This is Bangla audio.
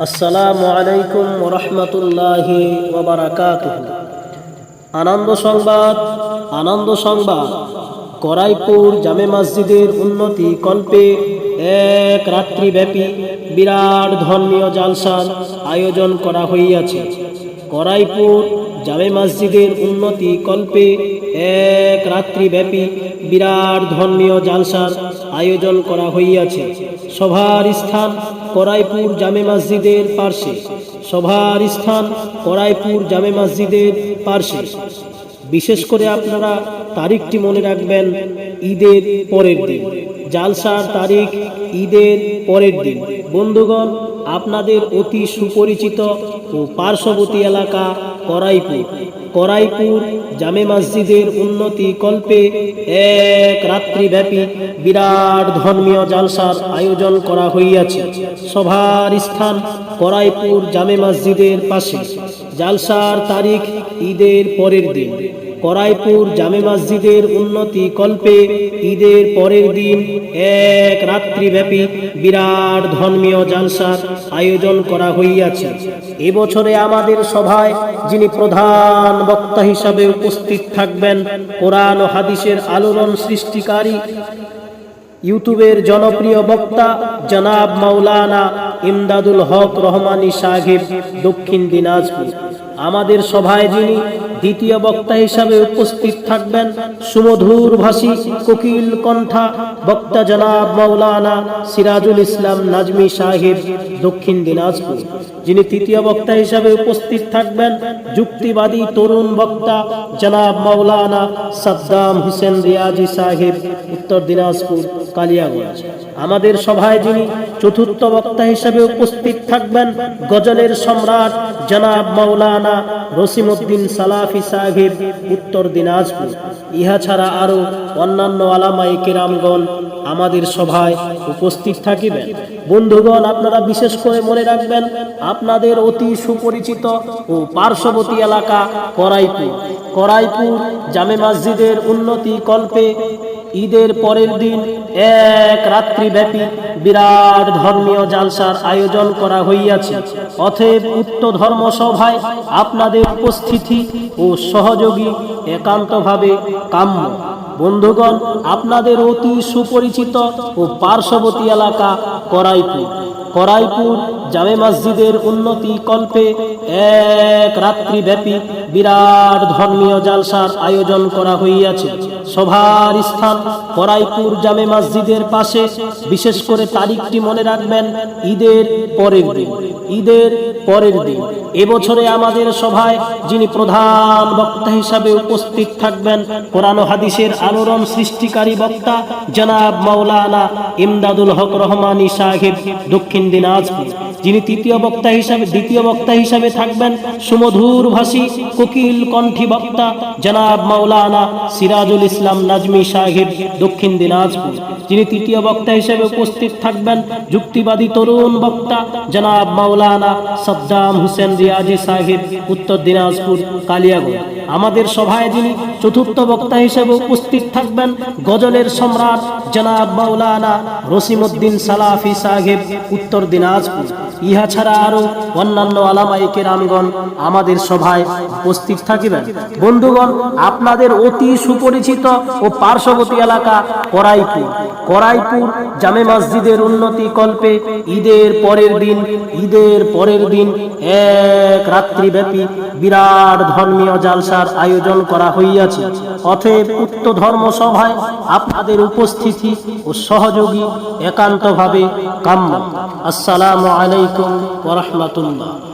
আসসালামু আলাইকুম রহমতুল্লাহি আনন্দ সংবাদ আনন্দ সংবাদ। করাইপুর জামে মসজিদের উন্নতি কল্পে এক রাত্রিব্যাপী বিরাট ধর্মীয় জালসার আয়োজন করা হইয়াছে। করাইপুর জামে মসজিদের উন্নতি কল্পে এক রাত্রিব্যাপী বিরাট ধর্মীয় জালসার আয়োজন করা হইয়াছে। সভার স্থান করাইপুর জামে মসজিদের পার্শ্বে। সভার স্থান করাইপুর জামে মসজিদের পার্শ্বে। বিশেষ করে আপনারা তারিখটি মনে রাখবেন ঈদের পরের দিন। জালসার তারিখ ঈদের পরের দিন। বন্ধুগণ আপনাদের অতি সুপরিচিত ও পার্শ্ববর্তী এলাকা করাইপুর। করাইপুর জামে মসজিদের উন্নতি কল্পে এক রাত্রিব্যাপী বিরাট ধর্মীয় জালসার আয়োজন করা হইয়াছে। সভার স্থান করাইপুর জামে মসজিদের পাশে। জালসার তারিখ ঈদের পরের দিন। করাইপুর জামে মসজিদের উন্নতি কল্পে ঈদের পরের দিন এক রাত্রিব্যাপী বিরাট ধর্মীয় জালসার আয়োজন করা হইয়াছে। এবছরে আমাদের সভায় যিনি প্রধান বক্তা হিসাবে উপস্থিত থাকবেন, কোরআন ও হাদিসের আলোড়ন সৃষ্টিকারী ইউটিউবের জনপ্রিয় বক্তা জনাব মাওলানা ইমদাদুল হক রহমানী সাহেব দক্ষিণ দিনাজপুর। আমাদের সভায় যিনি দ্বিতীয় বক্তা হিসাবে উপস্থিত থাকবেন সুমধুর ভাষী কোকিল কণ্ঠা বক্তা জনাব মাওলানা সিরাজুল ইসলাম নাজমি সাহেব দক্ষিণ দিনাজপুর, যিনি তৃতীয় বক্তা হিসাবে উপস্থিত থাকবেন যুক্তিবাদী তরুণ বক্তা জনাব মাওলানা সাদ্দাম হোসেন রিয়াজি সাহেব, উত্তর দিনাজপুর। আমাদের সভায় যিনি চতুর্থ বক্তা হিসাবে উপস্থিত থাকবেন, গজলের সম্রাট জনাব মাওলানা রসিমউদ্দিন সালাফি সাহেব, উত্তর দিনাজপুর। ইহা ছাড়া আরও অন্যান্য আলামাই কেরামগণ আমাদের সভায় উপস্থিত থাকিবেন। বন্ধুগণ, আপনারা বিশেষ করে মনে রাখবেন, আপনাদের অতি সুপরিচিত ও পার্শ্ববর্তী এলাকা করাইপুর। করাইপুর জামে মসজিদের উন্নতি কল্পে ঈদের পরের দিন এক রাত্রিব্যাপী বিরাট ধর্মীয় জালসার আয়োজন করা হইয়াছে। অতএব উক্ত ধর্ম সভায় আপনাদের উপস্থিতি ও সহযোগী একান্তভাবে কাম্য। বন্ধুগণ, আপনাদের অতি সুপরিচিত ও পার্শ্ববর্তী এলাকা করাইপুর। করাইপুর জামে মসজিদের উন্নতি কল্পে এক রাত্রিব্যাপী বিরাট ধর্মীয় জালসার আয়োজন করা হইয়াছে। সভার স্থান করাইপুর জামে মসজিদের পাশে। বিশেষ করে তারিখটি মনে রাখবেন, ঈদের পরের দিন। ঈদের পরের দিন। এবছরে আমাদের সভায় যিনি প্রধান বক্তা হিসাবে উপস্থিত থাকবেন, কোরআন হাদিসের আলোড়ন সৃষ্টিকারী বক্তা জনাব মাওলানা ইমদাদুল হক রহমানী সাহেব, দক্ষিণ দিনাজপুর। যিনি তৃতীয় বক্তা হিসাবে, দ্বিতীয় বক্তা হিসাবে থাকবেন সুমধুর ভাষী কোকিল কণ্ঠী বক্তা জনাব মাওলানা সিরাজুল ইসলাম নাজমি সাহেব দক্ষিণ দিনাজপুর। যিনি তৃতীয় বক্তা হিসেবে উপস্থিত থাকবেন, যুক্তিবাদী তরুণ বক্তা জনাব মাওলানা সাদ্দাম হুসেন রিয়াজি সাহেব, উত্তর দিনাজপুর, কালিয়াগঞ্জ। আমাদের সভায় যিনি চতুর্থ বক্তা হিসেবে উপস্থিত থাকবেন গজলের সম্রাট জনাব মাওলানা রসিমউদ্দিন সালাফি সাহেব, উত্তর দিনাজপুর। ইহা ছাড়া আরও অন্যান্য আলামাই কেরামগণ আমাদের সভায় উপস্থিত থাকিবেন। বন্ধুগণ, আপনাদের অতি সুপরিচিত ও পার্শ্ববর্তী এলাকা করাইপুর। করাইপুর জামে মসজিদের উন্নতি কল্পে ঈদের পরের দিন, ঈদের পরের দিন এক রাত্রিব্যাপী বিরাট ধর্মীয় জালসার আয়োজন করা হইয়াছে। অতএব উক্ত ধর্ম সভায় আপনাদের উপস্থিতি ও সহযোগী একান্তভাবে কাম্য। আসসালামু আলাইকুম ওরহমতুল্লাহ